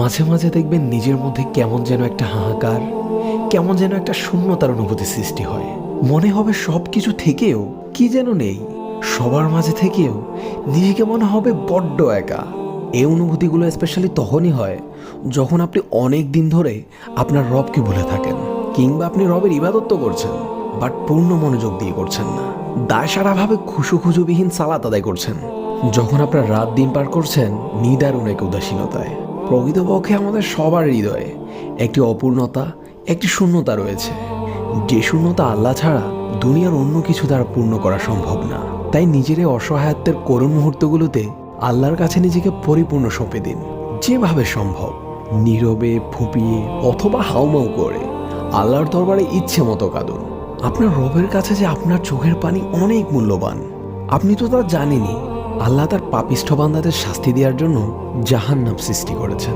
মাঝে মাঝে দেখবেন নিজের মধ্যে কেমন যেন একটা হাহাকার, কেমন যেন একটা শূন্যতার অনুভূতি সৃষ্টি হয়। মনে হবে সব কিছু থেকেও কি যেন নেই, সবার মাঝে থেকেও নিজেকে মনে হবে বড্ড একা। এই অনুভূতিগুলো স্পেশালি তখনই হয় যখন আপনি অনেক দিন ধরে আপনার রবকে ভুলে থাকেন, কিংবা আপনি রবের ইবাদত তো করছেন বাট পূর্ণ মনোযোগ দিয়ে করছেন না। দায় সারাভাবে খুশু খুশুবিহীন সালাত আদায় করছেন, যখন আপনার রাত দিন পার করছেন নিদারুণ এক উদাসীনতায়। প্রকৃতপক্ষে আমাদের সবার হৃদয়ে একটি অপূর্ণতা, একটি শূন্যতা রয়েছে। যে শূন্যতা আল্লাহ ছাড়া দুনিয়ার অন্য কিছু দ্বারা পূর্ণ করা সম্ভব না। তাই নিজের অসহায়ত্বের করুণ মুহূর্তগুলোতে আল্লাহর কাছে নিজেকে পরিপূর্ণ সঁপে দিন। যেভাবে সম্ভব, নীরবে, ফুপিয়ে অথবা হাউমাউ করে আল্লাহর দরবারে ইচ্ছে মতো কাঁদুন। আপনার রবের কাছে যে আপনার চোখের পানি অনেক মূল্যবান। আপনি তো তা জানেনই আল্লাহ তার পাপিষ্ঠ বান্দাদের শাস্তি দেওয়ার জন্য জাহান্নাম সৃষ্টি করেছেন।